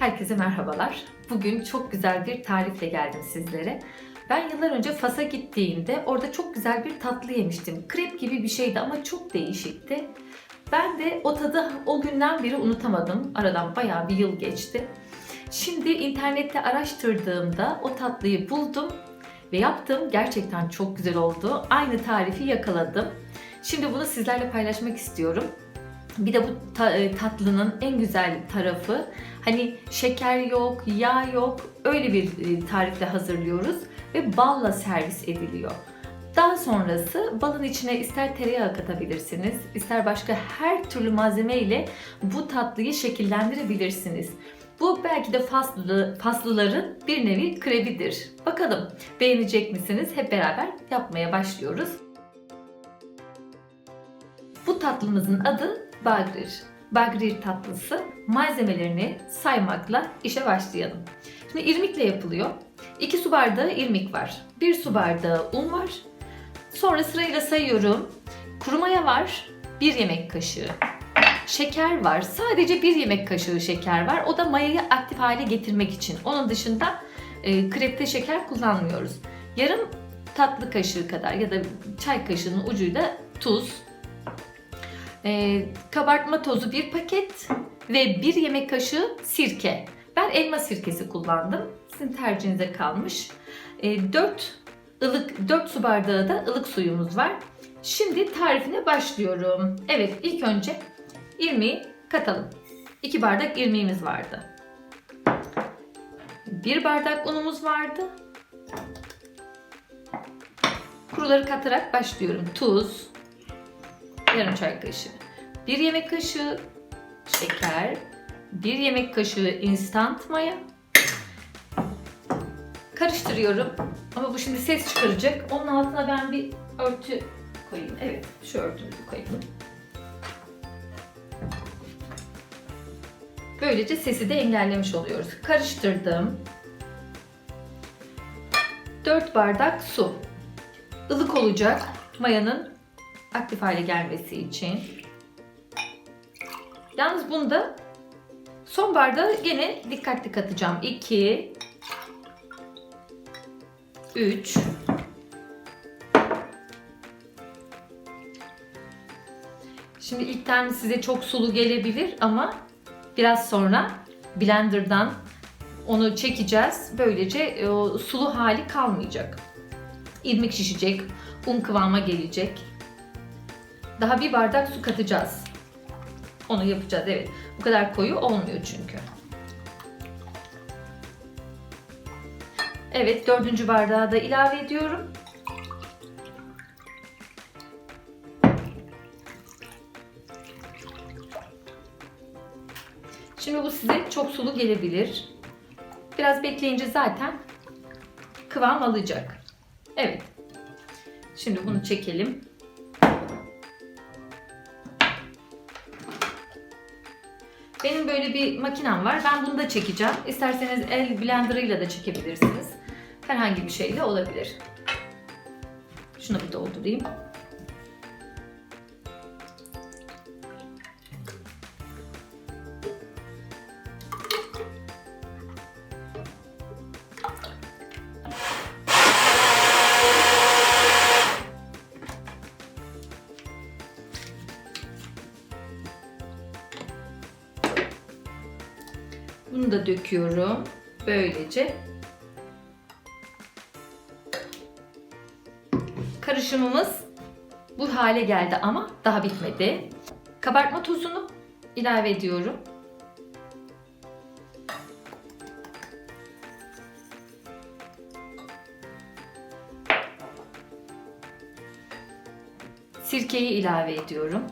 Herkese merhabalar. Bugün çok güzel bir tarifle geldim sizlere. Ben yıllar önce Fas'a gittiğimde orada çok güzel bir tatlı yemiştim. Krep gibi bir şeydi ama çok değişikti. Ben de o tadı o günden beri unutamadım. Aradan bayağı bir yıl geçti. Şimdi internette araştırdığımda o tatlıyı buldum ve yaptım. Gerçekten çok güzel oldu. Aynı tarifi yakaladım. Şimdi bunu sizlerle paylaşmak istiyorum. Bir de bu e, tatlının en güzel tarafı hani şeker yok, yağ yok öyle bir e, tarifle hazırlıyoruz ve balla servis ediliyor. Daha sonrası balın içine ister tereyağı katabilirsiniz, ister başka her türlü malzeme ile bu tatlıyı şekillendirebilirsiniz. Bu belki de faslı, faslıların bir nevi krebidir. Bakalım beğenecek misiniz? Hep beraber yapmaya başlıyoruz. Bu tatlımızın adı bagrir. Bagrir tatlısı. Malzemelerini saymakla işe başlayalım. Şimdi irmikle yapılıyor. 2 su bardağı irmik var. 1 su bardağı un var. Sonra sırayla sayıyorum. Kuru maya var. 1 yemek kaşığı. Şeker var. Sadece 1 yemek kaşığı şeker var. O da mayayı aktif hale getirmek için. Onun dışında e, krepte şeker kullanmıyoruz. Yarım tatlı kaşığı kadar ya da çay kaşığının ucuyla tuz, e, kabartma tozu bir paket ve bir yemek kaşığı sirke. Ben elma sirkesi kullandım. Sizin tercihinize kalmış. E, 4 ılık 4 su bardağı da ılık suyumuz var. Şimdi tarifine başlıyorum. Evet, ilk önce irmiği katalım. 2 bardak irmiğimiz vardı. 1 bardak unumuz vardı. Kuruları katarak başlıyorum. Tuz, yarım çay kaşığı. 1 yemek kaşığı şeker, 1 yemek kaşığı instant maya. Karıştırıyorum. Ama bu şimdi ses çıkaracak. Onun altına ben bir örtü koyayım. Evet, şu örtümü koyayım. Böylece sesi de engellemiş oluyoruz. Karıştırdım. 4 bardak su. Ilık olacak mayanın aktif hale gelmesi için. Yalnız bunda son bardağı gene dikkatli katacağım. 2 3 Şimdi ilkten size çok sulu gelebilir ama biraz sonra blenderdan onu çekeceğiz. Böylece e, o sulu hali kalmayacak. İrmik şişecek, un kıvama gelecek. Daha bir bardak su katacağız. Onu yapacağız evet. Bu kadar koyu olmuyor çünkü. Evet dördüncü bardağı da ilave ediyorum. Şimdi bu size çok sulu gelebilir. Biraz bekleyince zaten kıvam alacak. Evet. Şimdi bunu çekelim. Böyle bir makinem var. Ben bunu da çekeceğim. İsterseniz el blenderıyla da çekebilirsiniz. Herhangi bir şeyle olabilir. Şunu bir doldurayım. Döküyorum. Böylece karışımımız bu hale geldi ama daha bitmedi. Kabartma tozunu ilave ediyorum. Sirkeyi ilave ediyorum.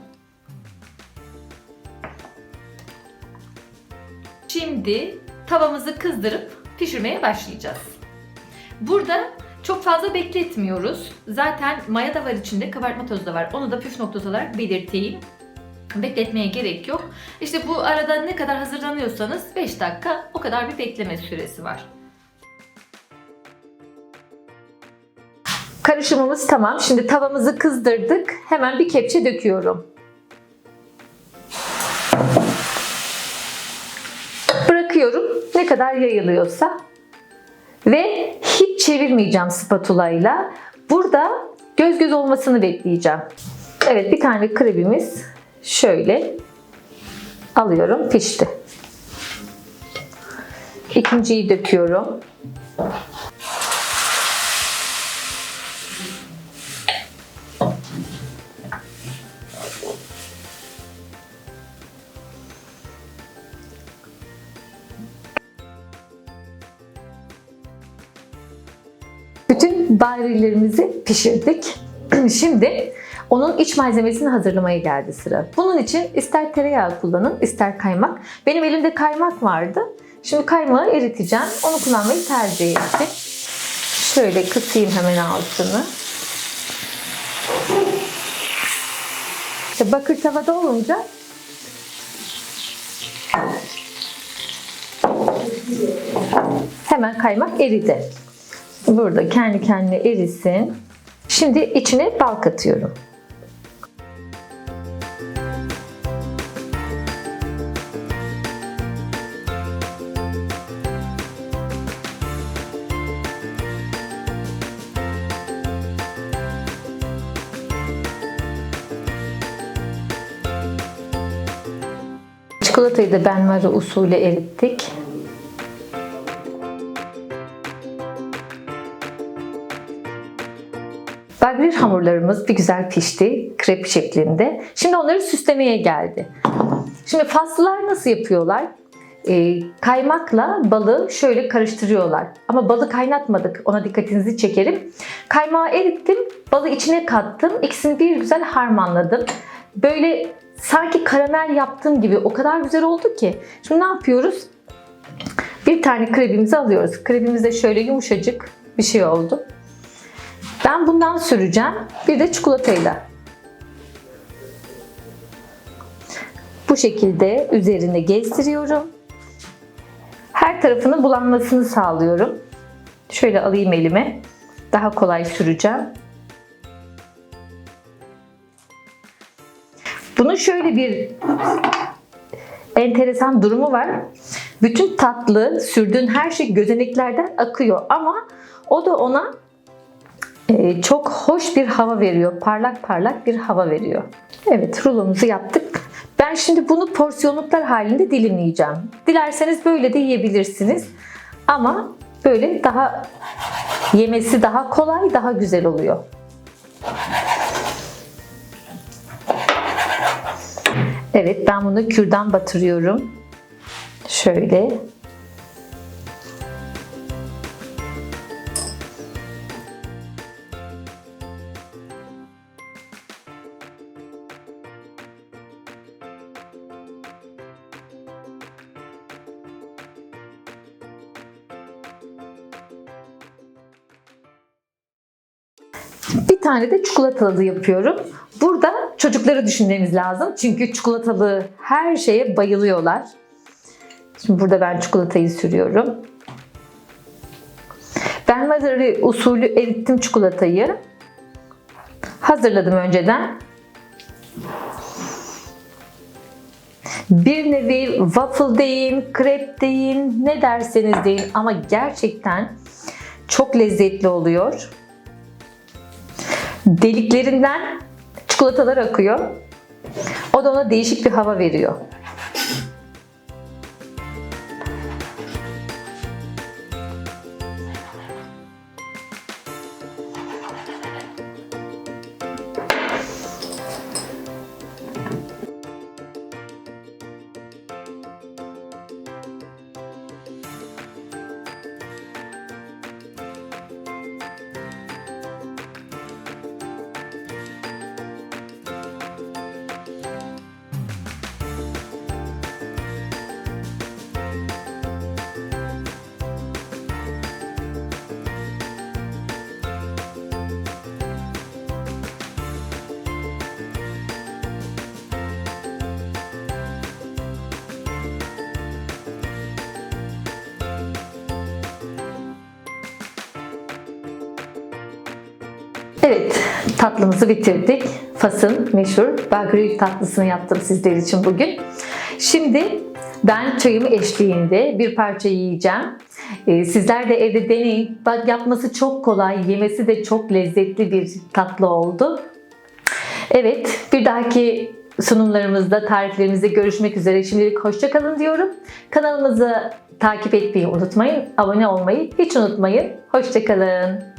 Şimdi tavamızı kızdırıp pişirmeye başlayacağız. Burada çok fazla bekletmiyoruz. Zaten maya da var içinde, kabartma tozu da var. Onu da püf noktası olarak belirteyim. Bekletmeye gerek yok. İşte bu arada ne kadar hazırlanıyorsanız 5 dakika o kadar bir bekleme süresi var. Karışımımız tamam. Şimdi tavamızı kızdırdık. Hemen bir kepçe döküyorum. Bırakıyorum. kadar yayılıyorsa ve hiç çevirmeyeceğim spatula ile. Burada göz göz olmasını bekleyeceğim. Evet bir tane krebimiz şöyle alıyorum pişti. İkinciyi döküyorum. Bütün barilerimizi pişirdik. Şimdi onun iç malzemesini hazırlamaya geldi sıra. Bunun için ister tereyağı kullanın, ister kaymak. Benim elimde kaymak vardı. Şimdi kaymağı eriteceğim. Onu kullanmayı tercih ettim. Şöyle kısayım hemen altını. İşte bakır tavada olunca hemen kaymak eridi. Burada kendi kendine erisin. Şimdi içine bal katıyorum. Çikolatayı da benmari usulü erittik. Bagrir hamurlarımız bir güzel pişti krep şeklinde. Şimdi onları süslemeye geldi. Şimdi faslılar nasıl yapıyorlar? Ee, kaymakla balı şöyle karıştırıyorlar. Ama balı kaynatmadık. Ona dikkatinizi çekerim. Kaymağı erittim. Balı içine kattım. İkisini bir güzel harmanladım. Böyle sanki karamel yaptığım gibi o kadar güzel oldu ki. Şimdi ne yapıyoruz? Bir tane krebimizi alıyoruz. Krebimiz de şöyle yumuşacık bir şey oldu. Ben bundan süreceğim. Bir de çikolatayla. Bu şekilde üzerine gezdiriyorum. Her tarafını bulanmasını sağlıyorum. Şöyle alayım elime. Daha kolay süreceğim. Bunun şöyle bir enteresan durumu var. Bütün tatlı, sürdüğün her şey gözeneklerden akıyor ama o da ona ee, çok hoş bir hava veriyor. Parlak parlak bir hava veriyor. Evet rulomuzu yaptık. Ben şimdi bunu porsiyonluklar halinde dilimleyeceğim. Dilerseniz böyle de yiyebilirsiniz. Ama böyle daha yemesi daha kolay, daha güzel oluyor. Evet ben bunu kürdan batırıyorum. Şöyle Bir tane de çikolatalı yapıyorum. Burada çocukları düşünmemiz lazım. Çünkü çikolatalı her şeye bayılıyorlar. Şimdi burada ben çikolatayı sürüyorum. Ben Mazzari usulü erittim çikolatayı. Hazırladım önceden. Bir nevi waffle deyin, krep deyin, ne derseniz deyin ama gerçekten çok lezzetli oluyor. Deliklerinden çikolatalar akıyor. O da ona değişik bir hava veriyor. Evet, tatlımızı bitirdik. Fas'ın meşhur Bagri tatlısını yaptım sizler için bugün. Şimdi Ben çayımı eşliğinde bir parça yiyeceğim. Ee, Sizler de evde deneyin. Bak yapması çok kolay, yemesi de çok lezzetli bir tatlı oldu. Evet, bir dahaki sunumlarımızda, tariflerimizde görüşmek üzere. Şimdilik hoşça kalın diyorum. Kanalımızı takip etmeyi unutmayın. Abone olmayı hiç unutmayın. Hoşça kalın.